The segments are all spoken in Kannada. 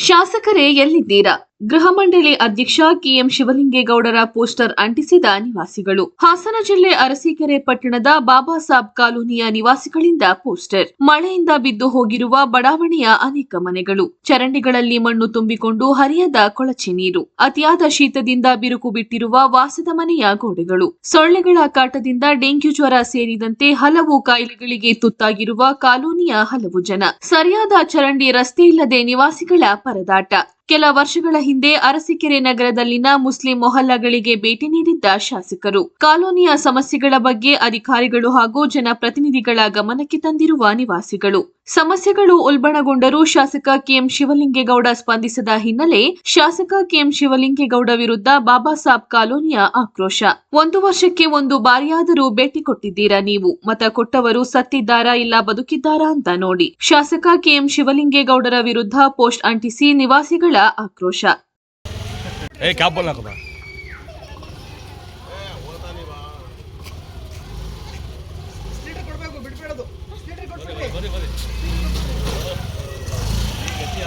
ಶಾಸಕರೇ ಎಲ್ಲಿದ್ದೀರಾ? ಗೃಹ ಮಂಡಳಿ ಅಧ್ಯಕ್ಷ ಕೆಎಂ ಶಿವಲಿಂಗೇಗೌಡರ ಪೋಸ್ಟರ್ ಅಂಟಿಸಿದ ನಿವಾಸಿಗಳು. ಹಾಸನ ಜಿಲ್ಲೆ ಅರಸೀಕೆರೆ ಪಟ್ಟಣದ ಬಾಬಾ ಸಾಬ್ ಕಾಲೋನಿಯ ನಿವಾಸಿಗಳಿಂದ ಪೋಸ್ಟರ್. ಮಳೆಯಿಂದ ಬಿದ್ದು ಹೋಗಿರುವ ಬಡಾವಣೆಯ ಅನೇಕ ಮನೆಗಳು. ಚರಂಡಿಗಳಲ್ಲಿ ಮಣ್ಣು ತುಂಬಿಕೊಂಡು ಹರಿಯದ ಕೊಳಚೆ ನೀರು. ಅತಿಯಾದ ಶೀತದಿಂದ ಬಿರುಕು ಬಿಟ್ಟಿರುವ ವಾಸದ ಮನೆಯ ಗೋಡೆಗಳು. ಸೊಳ್ಳೆಗಳ ಕಾಟದಿಂದ ಡೆಂಗ್ಯೂ ಜ್ವರ ಸೇರಿದಂತೆ ಹಲವು ಕಾಯಿಲೆಗಳಿಗೆ ತುತ್ತಾಗಿರುವ ಕಾಲೋನಿಯ ಹಲವು ಜನ. ಸರಿಯಾದ ಚರಂಡಿ ರಸ್ತೆ ಇಲ್ಲದೆ ನಿವಾಸಿಗಳ ಪರದಾಟ. ಕೆಲ ವರ್ಷಗಳ ಹಿಂದೆ ಅರಸಿಕೆರೆ ನಗರದಲ್ಲಿನ ಮುಸ್ಲಿಂ ಮೊಹಲ್ಲಾಗಳಿಗೆ ಭೇಟಿ ನೀಡಿದ್ದ ಶಾಸಕರು. ಕಾಲೋನಿಯ ಸಮಸ್ಯೆಗಳ ಬಗ್ಗೆ ಅಧಿಕಾರಿಗಳು ಹಾಗೂ ಜನಪ್ರತಿನಿಧಿಗಳ ಗಮನಕ್ಕೆ ತಂದಿರುವ ನಿವಾಸಿಗಳು. ಸಮಸ್ಯೆಗಳು ಉಲ್ಬಣಗೊಂಡರೂ ಶಾಸಕ ಕೆಎಂ ಶಿವಲಿಂಗೇಗೌಡ ಸ್ಪಂದಿಸದ ಹಿನ್ನೆಲೆ ಶಾಸಕ ಕೆಎಂ ಶಿವಲಿಂಗೇಗೌಡ ವಿರುದ್ಧ ಬಾಬಾ ಸಾಬ್ ಕಾಲೋನಿಯ ಆಕ್ರೋಶ. ಒಂದು ವರ್ಷಕ್ಕೆ ಒಂದು ಬಾರಿಯಾದರೂ ಭೇಟಿ ಕೊಟ್ಟಿದ್ದೀರಾ ನೀವು? ಮತ ಕೊಟ್ಟವರು ಸತ್ತಿದ್ದಾರಾ ಇಲ್ಲ ಬದುಕಿದ್ದಾರಾ ಅಂತ ನೋಡಿ. ಶಾಸಕ ಕೆಎಂ ಶಿವಲಿಂಗೇಗೌಡರ ವಿರುದ್ಧ ಪೋಸ್ಟ್ ಅಂಟಿಸಿ ನಿವಾಸಿಗಳ ಆಕ್ರೋಶ.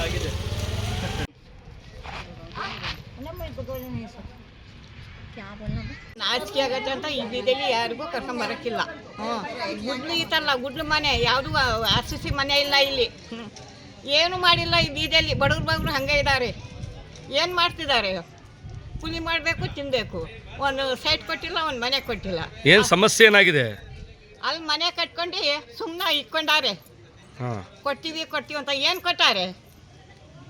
ಹಾಕಪ್ಪ ನಾಚಿಕೆ ಆಗತ್ತೆ ಅಂತ ಈ ಬೀದಿಯಲ್ಲಿ ಯಾರಿಗೂ ಕರ್ಕೊಂಬರಕ್ಕಿಲ್ಲ ಹ್ಞೂ ಗುಡ್ಲು ಈತಲ್ಲ ಗುಡ್ಲು ಮನೆ ಯಾವುದು ಆರ್ ಸಿ ಸಿ ಮನೆ ಇಲ್ಲ ಇಲ್ಲಿ. ಏನು ಮಾಡಿಲ್ಲ ಈ ಬೀದಿಯಲ್ಲಿ ಬಡವ್ರು ಬಗ್ರು ಹಂಗೆ ಇದ್ದಾರೆ ಏನು ಮಾಡ್ತಿದ್ದಾರೆ ಕೂಲಿ ಮಾಡಬೇಕು ತಿನ್ನಬೇಕು ಒಂದು ಸೈಟ್ ಕೊಟ್ಟಿಲ್ಲ ಒಂದು ಮನೆ ಕೊಟ್ಟಿಲ್ಲ. ಏನು ಸಮಸ್ಯೆ ಏನಾಗಿದೆ? ಅಲ್ಲಿ ಮನೆ ಕಟ್ಕೊಂಡು ಸುಮ್ಮನೆ ಇಟ್ಕೊಂಡಾರೆ. ಕೊಟ್ಟಿವಿ ಕೊಟ್ಟಿವಿ ಕೊಡ್ತೀವಿ ಅಂತ ಏನು ಕೊಟ್ಟಾರೆ?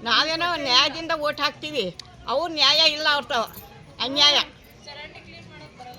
ನಾವೇನೋ ನ್ಯಾಯದಿಂದ ಓಟ್ ಹಾಕ್ತೀವಿ. ಅವ್ರು ನ್ಯಾಯ ಇಲ್ಲ ಅವ್ರ ಅನ್ಯಾಯ.